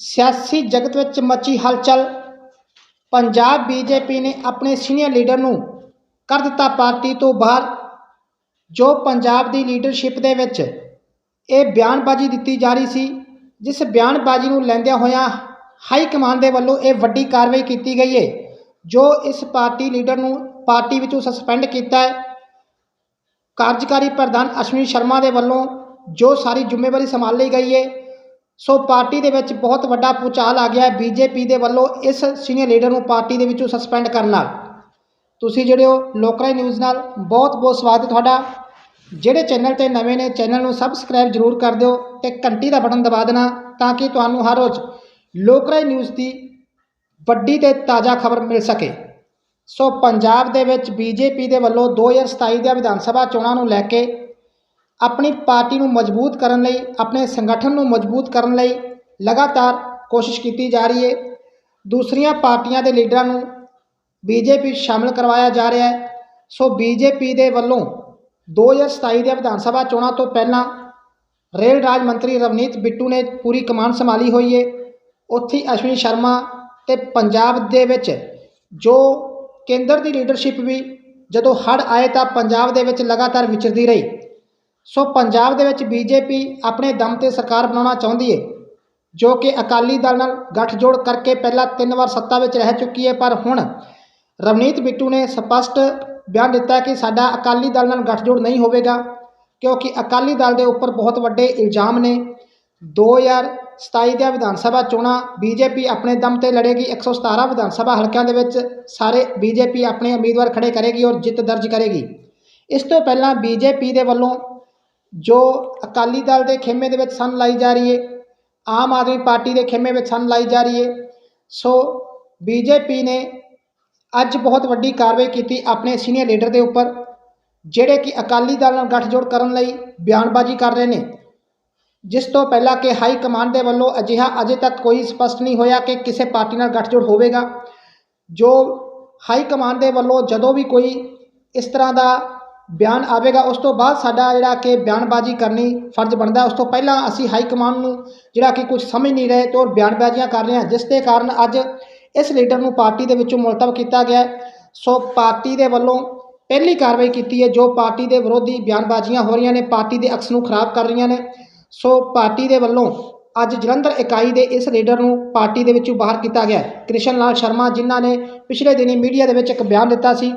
ਸਿਆਸੀ ਜਗਤ ਵਿੱਚ ਮੱਚੀ ਹਲਚਲ। ਪੰਜਾਬ ਬੀਜੇਪੀ ਨੇ ਆਪਣੇ ਸੀਨੀਅਰ ਲੀਡਰ ਨੂੰ ਕਰ ਦਿੱਤਾ ਪਾਰਟੀ ਤੋਂ ਬਾਹਰ, ਜੋ ਪੰਜਾਬ ਦੀ ਲੀਡਰਸ਼ਿਪ ਦੇ ਵਿੱਚ ਇਹ ਬਿਆਨਬਾਜ਼ੀ ਦਿੱਤੀ ਜਾ ਰਹੀ ਸੀ, ਜਿਸ ਬਿਆਨਬਾਜ਼ੀ ਨੂੰ ਲੈਂਦਿਆਂ ਹੋਇਆਂ ਹਾਈ ਕਮਾਂਡ ਦੇ ਵੱਲੋਂ ਇਹ ਵੱਡੀ ਕਾਰਵਾਈ ਕੀਤੀ ਗਈ ਹੈ ਜੋ ਇਸ ਪਾਰਟੀ ਲੀਡਰ ਨੂੰ ਪਾਰਟੀ ਵਿੱਚੋਂ ਸਸਪੈਂਡ ਕੀਤਾ ਹੈ। ਕਾਰਜਕਾਰੀ ਪ੍ਰਧਾਨ ਅਸ਼ਵਨੀ ਸ਼ਰਮਾ ਦੇ ਵੱਲੋਂ ਜੋ ਸਾਰੀ ਜ਼ਿੰਮੇਵਾਰੀ ਸੰਭਾਲ ਲਈ ਗਈ ਹੈ ਸੋ ਪਾਰਟੀ ਦੇ ਵਿੱਚ ਬਹੁਤ ਵੱਡਾ ਭੂਚਾਲ ਆ ਗਿਆ ਹੈ ਬੀਜੇਪੀ ਦੇ ਵੱਲੋਂ ਇਸ ਸੀਨੀਅਰ ਲੀਡਰ ਨੂੰ ਪਾਰਟੀ ਦੇ ਵਿੱਚੋਂ ਸਸਪੈਂਡ ਕਰਨ ਨਾਲ। ਤੁਸੀਂ ਜਿਹੜੇ ਹੋ, ਲੋਕਰਾਈ ਨਿਊਜ਼ ਨਾਲ ਬਹੁਤ ਬਹੁਤ ਸਵਾਗਤ ਤੁਹਾਡਾ। ਜਿਹੜੇ ਚੈਨਲ ਤੇ ਨਵੇਂ ਨੇ, ਚੈਨਲ ਨੂੰ ਸਬਸਕ੍ਰਾਈਬ ਜ਼ਰੂਰ ਕਰ ਦਿਓ ਤੇ ਘੰਟੀ ਦਾ ਬਟਨ ਦਬਾ ਦੇਣਾ ਤਾਂ ਕਿ ਤੁਹਾਨੂੰ ਹਰ ਰੋਜ਼ ਲੋਕਰਾਈ ਨਿਊਜ਼ ਦੀ ਵੱਡੀ ਤੇ ਤਾਜ਼ਾ ਖਬਰ ਮਿਲ ਸਕੇ। ਸੋ ਪੰਜਾਬ ਦੇ ਵਿੱਚ ਬੀਜੇਪੀ ਦੇ ਵੱਲੋਂ 2027 ਦੀਆਂ ਵਿਧਾਨ ਸਭਾ ਚੋਣਾਂ ਨੂੰ ਲੈ ਕੇ ਆਪਣੀ ਪਾਰਟੀ ਨੂੰ ਮਜ਼ਬੂਤ ਕਰਨ ਲਈ, ਆਪਣੇ ਸੰਗਠਨ ਨੂੰ ਮਜ਼ਬੂਤ ਕਰਨ ਲਈ ਲਗਾਤਾਰ ਕੋਸ਼ਿਸ਼ ਕੀਤੀ ਜਾ ਰਹੀ ਹੈ। ਦੂਸਰੀਆਂ ਪਾਰਟੀਆਂ ਦੇ ਲੀਡਰਾਂ ਨੂੰ ਬੀਜੇਪੀ ਸ਼ਾਮਲ ਕਰਵਾਇਆ ਜਾ ਰਿਹਾ ਹੈ। ਸੋ ਬੀਜੇਪੀ ਦੇ ਵੱਲੋਂ 2027 ਦੀਆਂ ਵਿਧਾਨ ਸਭਾ ਚੋਣਾਂ ਤੋਂ ਪਹਿਲਾਂ ਰੇਲ ਰਾਜ ਮੰਤਰੀ ਰਵਨੀਤ ਬਿੱਟੂ ਨੇ ਪੂਰੀ ਕਮਾਨ ਸੰਭਾਲੀ ਹੋਈ ਹੈ। ਉੱਥੇ ਅਸ਼ਵਨੀ ਸ਼ਰਮਾ ਤੇ ਪੰਜਾਬ ਦੇ ਵਿੱਚ ਜੋ ਕੇਂਦਰ ਦੀ ਲੀਡਰਸ਼ਿਪ ਵੀ ਜਦੋਂ ਹੜ੍ਹ ਆਏ ਤਾਂ ਪੰਜਾਬ ਦੇ ਵਿੱਚ ਲਗਾਤਾਰ ਵਿਚਰਦੀ ਰਹੀ। ਸੋ ਪੰਜਾਬ ਦੇ ਵਿੱਚ ਬੀਜੇਪੀ ਆਪਣੇ ਦਮ ਤੇ ਸਰਕਾਰ ਬਣਾਉਣਾ ਚਾਹੁੰਦੀ ਹੈ ਜੋ ਕਿ ਅਕਾਲੀ ਦਲ ਨਾਲ ਗੱਠਜੋੜ ਕਰਕੇ ਪਹਿਲਾਂ ਤਿੰਨ ਵਾਰ ਸੱਤਾ ਵਿੱਚ ਰਹਿ ਚੁੱਕੀ ਹੈ ਪਰ ਹੁਣ ਰਵਨੀਤ ਬਿੱਟੂ ਨੇ ਸਪਸ਼ਟ ਬਿਆਨ ਦਿੱਤਾ ਕਿ ਸਾਡਾ ਅਕਾਲੀ ਦਲ ਨਾਲ ਗੱਠਜੋੜ ਨਹੀਂ ਹੋਵੇਗਾ, ਕਿਉਂਕਿ ਅਕਾਲੀ ਦਲ ਦੇ ਉੱਪਰ ਬਹੁਤ ਵੱਡੇ ਇਲਜ਼ਾਮ ਨੇ। 2027 ਦੀਆਂ ਵਿਧਾਨ ਸਭਾ ਚੋਣਾਂ, ਬੀਜੇਪੀ ਆਪਣੇ ਦਮ ਤੇ ਲੜੇਗੀ। 117 ਵਿਧਾਨ ਸਭਾ ਹਲਕਿਆਂ ਦੇ ਵਿੱਚ ਸਾਰੇ ਬੀਜੇਪੀ ਆਪਣੇ ਉਮੀਦਵਾਰ ਖੜੇ ਕਰੇਗੀ ਔਰ ਜਿੱਤ ਦਰਜ ਕਰੇਗੀ। ਇਸ ਤੋਂ ਪਹਿਲਾਂ ਬੀਜੇਪੀ ਦੇ ਵੱਲੋਂ ਜੋ ਅਕਾਲੀ ਦਲ ਦੇ ਖੇਮੇ ਦੇ ਵਿੱਚ ਸੰਨ ਲਾਈ ਜਾ ਰਹੀ ਹੈ ਆਮ ਆਦਮੀ ਪਾਰਟੀ ਦੇ ਖੇਮੇ ਵਿੱਚ ਸੰਨ ਲਾਈ ਜਾ ਰਹੀ ਹੈ ਸੋ ਬੀਜੇਪੀ ਨੇ ਅੱਜ ਬਹੁਤ ਵੱਡੀ ਕਾਰਵਾਈ ਕੀਤੀ ਆਪਣੇ ਸੀਨੀਅਰ ਲੀਡਰ ਦੇ ਉੱਪਰ, ਜਿਹੜੇ ਕਿ ਅਕਾਲੀ ਦਲ ਨਾਲ ਗੱਠਜੋੜ ਕਰਨ ਲਈ ਬਿਆਨਬਾਜ਼ੀ ਕਰ ਰਹੇ ਨੇ। ਜਿਸ ਤੋਂ ਪਹਿਲਾਂ ਕਿ ਹਾਈ ਕਮਾਂਡ ਦੇ ਵੱਲੋਂ ਅਜਿਹਾ ਅਜੇ ਤੱਕ ਕੋਈ ਸਪਸ਼ਟ ਨਹੀਂ ਹੋਇਆ ਕਿ ਕਿਸੇ ਪਾਰਟੀ ਨਾਲ ਗੱਠਜੋੜ ਹੋਵੇਗਾ। ਜੋ ਹਾਈ ਕਮਾਂਡ ਦੇ ਵੱਲੋਂ ਜਦੋਂ ਵੀ ਕੋਈ ਇਸ ਤਰ੍ਹਾਂ ਦਾ ਬਿਆਨ ਆਵੇਗਾ, ਉਸ ਤੋਂ ਬਾਅਦ ਸਾਡਾ ਜਿਹੜਾ ਕਿ ਬਿਆਨਬਾਜ਼ੀ ਕਰਨੀ ਫਰਜ਼ ਬਣਦਾ ਉਸ ਤੋਂ ਪਹਿਲਾਂ ਅਸੀਂ ਹਾਈ ਕਮਾਂਡ ਨੂੰ ਜਿਹੜਾ ਕਿ ਕੁਝ ਸਮਝ ਨਹੀਂ ਰਹੇ ਤੇ ਉਹ ਬਿਆਨਬਾਜ਼ੀਆਂ ਕਰ ਰਹੇ ਹਾਂ, ਜਿਸ ਦੇ ਕਾਰਨ ਅੱਜ ਇਸ ਲੀਡਰ ਨੂੰ ਪਾਰਟੀ ਦੇ ਵਿੱਚੋਂ ਮੁਲਤਵ ਕੀਤਾ ਗਿਆ ਸੋ ਪਾਰਟੀ ਦੇ ਵੱਲੋਂ ਪਹਿਲੀ ਕਾਰਵਾਈ ਕੀਤੀ ਹੈ, ਜੋ ਪਾਰਟੀ ਦੇ ਵਿਰੋਧੀ ਬਿਆਨਬਾਜ਼ੀਆਂ ਹੋ ਰਹੀਆਂ ਨੇ, ਪਾਰਟੀ ਦੇ ਅਕਸ ਨੂੰ ਖਰਾਬ ਕਰ ਰਹੀਆਂ ਨੇ। ਸੋ ਪਾਰਟੀ ਦੇ ਵੱਲੋਂ ਅੱਜ ਜਲੰਧਰ ਇਕਾਈ ਦੇ ਇਸ ਲੀਡਰ ਨੂੰ ਪਾਰਟੀ ਦੇ ਵਿੱਚੋਂ ਬਾਹਰ ਕੀਤਾ ਗਿਆ ਕ੍ਰਿਸ਼ਨ ਲਾਲ ਸ਼ਰਮਾ, ਜਿਨ੍ਹਾਂ ਨੇ ਪਿਛਲੇ ਦਿਨੀ ਮੀਡੀਆ ਦੇ ਵਿੱਚ ਇੱਕ ਬਿਆਨ ਦਿੱਤਾ ਸੀ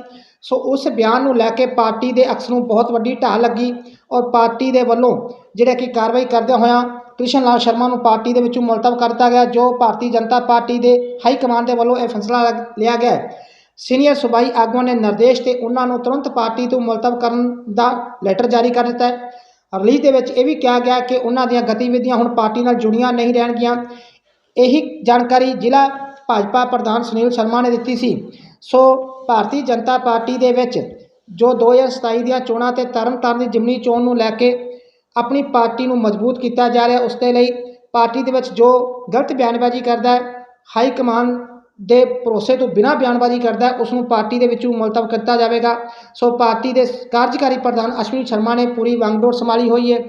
ਸੋ ਉਸ ਬਿਆਨ ਨੂੰ ਲੈ ਕੇ ਪਾਰਟੀ ਦੇ ਅਕਸ ਨੂੰ ਬਹੁਤ ਵੱਡੀ ਢਾਹ ਲੱਗੀ ਔਰ ਪਾਰਟੀ ਦੇ ਵੱਲੋਂ ਜਿਹੜਾ ਕਿ ਕਾਰਵਾਈ ਕਰਦਿਆਂ ਹੋਇਆਂ ਕ੍ਰਿਸ਼ਨ ਲਾਲ ਸ਼ਰਮਾ ਨੂੰ ਪਾਰਟੀ ਦੇ ਵਿੱਚੋਂ ਮੁਲਤਵ ਕਰ ਦਿੱਤਾ ਗਿਆ, ਜੋ ਭਾਰਤੀ ਜਨਤਾ ਪਾਰਟੀ ਦੇ ਹਾਈ ਕਮਾਂਡ ਦੇ ਵੱਲੋਂ ਇਹ ਫੈਸਲਾ ਲਿਆ ਗਿਆ ਸੀਨੀਅਰ ਸੂਬਾਈ ਆਗੂਆਂ ਨੇ ਨਿਰਦੇਸ਼ ਤੇ ਉਹਨਾਂ ਨੂੰ ਤੁਰੰਤ ਪਾਰਟੀ ਤੋਂ ਮੁਲਤਵ ਕਰਨ ਦਾ ਲੈਟਰ ਜਾਰੀ ਕਰ ਦਿੱਤਾ ਹੈ। ਰਿਲੀਜ਼ ਦੇ ਵਿੱਚ ਇਹ ਵੀ ਕਿਹਾ ਗਿਆ ਕਿ ਉਹਨਾਂ ਦੀਆਂ ਗਤੀਵਿਧੀਆਂ ਹੁਣ ਪਾਰਟੀ ਨਾਲ ਜੁੜੀਆਂ ਨਹੀਂ ਰਹਿਣਗੀਆਂ। ਇਹੀ ਜਾਣਕਾਰੀ ਜ਼ਿਲ੍ਹਾ ਭਾਜਪਾ ਪ੍ਰਧਾਨ ਸੁਨੀਲ ਸ਼ਰਮਾ ਨੇ ਦਿੱਤੀ ਸੀ। ਸੋ ਭਾਰਤੀ ਜਨਤਾ ਪਾਰਟੀ ਦੇ ਵਿੱਚ ਜੋ 2027 ਦੀਆਂ ਚੋਣਾਂ ਤੇ ਤਰਨਤਾਰਨ ਦੀ ਜਿਮਨੀ ਚੋਣ ਨੂੰ ਲੈ ਕੇ ਆਪਣੀ ਪਾਰਟੀ ਨੂੰ ਮਜ਼ਬੂਤ ਕੀਤਾ ਜਾ ਰਿਹਾ, ਉਸ ਦੇ ਲਈ ਪਾਰਟੀ ਦੇ ਵਿੱਚ ਜੋ ਗਲਤ ਬਿਆਨਬਾਜ਼ੀ ਕਰਦਾ ਹੈ, ਹਾਈ ਕਮਾਂਡ ਦੇ ਭਰੋਸੇ ਤੋਂ ਬਿਨਾਂ ਬਿਆਨਬਾਜ਼ੀ ਕਰਦਾ ਹੈ ਉਸ ਨੂੰ ਪਾਰਟੀ ਦੇ ਵਿੱਚੋਂ ਮੁਲਤਵ ਕੀਤਾ ਜਾਵੇਗਾ। ਸੋ ਪਾਰਟੀ ਦੇ ਕਾਰਜਕਾਰੀ ਪ੍ਰਧਾਨ ਅਸ਼ਵਨੀ ਸ਼ਰਮਾ ਨੇ ਪੂਰੀ ਵਾਂਗਡੋਰ ਸੰਭਾਲੀ ਹੋਈ ਹੈ।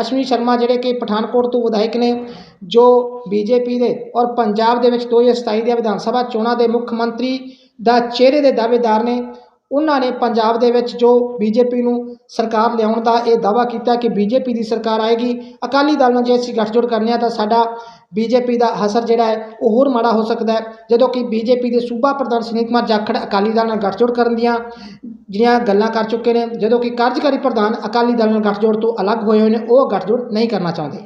ਅਸ਼ਵਨੀ ਸ਼ਰਮਾ ਜਿਹੜੇ ਕਿ ਪਠਾਨਕੋਟ ਤੋਂ ਵਿਧਾਇਕ ਨੇ, ਜੋ ਬੀਜੇਪੀ ਦੇ ਔਰ ਪੰਜਾਬ ਦੇ ਵਿੱਚ 2027 ਦੀਆਂ ਵਿਧਾਨ ਸਭਾ ਚੋਣਾਂ ਦੇ ਮੁੱਖ ਮੰਤਰੀ ਦਾ ਚਿਹਰੇ ਦੇ ਦਾਅਵੇਦਾਰ ਨੇ। ਉਹਨਾਂ ਨੇ ਪੰਜਾਬ ਦੇ ਵਿੱਚ ਜੋ ਬੀਜੇਪੀ ਨੂੰ ਸਰਕਾਰ ਲਿਆਉਣ ਦਾ ਇਹ ਦਾਅਵਾ ਕੀਤਾ ਕਿ ਬੀਜੇਪੀ ਦੀ ਸਰਕਾਰ ਆਏਗੀ, ਅਕਾਲੀ ਦਲ ਨਾਲ ਜੇ ਅਸੀਂ ਗੱਠਜੋੜ ਕਰਨੇ ਆ ਤਾਂ ਸਾਡਾ ਬੀਜੇਪੀ ਦਾ ਅਸਰ ਜਿਹੜਾ ਹੈ ਉਹ ਹੋਰ ਮਾੜਾ ਹੋ ਸਕਦਾ ਹੈ। ਜਦੋਂ ਕਿ ਬੀਜੇਪੀ ਦੇ ਸੂਬਾ ਪ੍ਰਧਾਨ ਸੁਨੀਲ ਕੁਮਾਰ ਜਾਖੜ ਅਕਾਲੀ ਦਲ ਨਾਲ ਗੱਠਜੋੜ ਕਰਨ ਦੀਆਂ ਜਿਹੜੀਆਂ ਗੱਲਾਂ ਕਰ ਚੁੱਕੇ ਨੇ, ਜਦੋਂ ਕਿ ਕਾਰਜਕਾਰੀ ਪ੍ਰਧਾਨ ਅਕਾਲੀ ਦਲ ਨਾਲ ਗੱਠਜੋੜ ਤੋਂ ਅਲੱਗ ਹੋਏ ਹੋਏ ਨੇ, ਉਹ ਗੱਠਜੋੜ ਨਹੀਂ ਕਰਨਾ ਚਾਹੁੰਦੇ।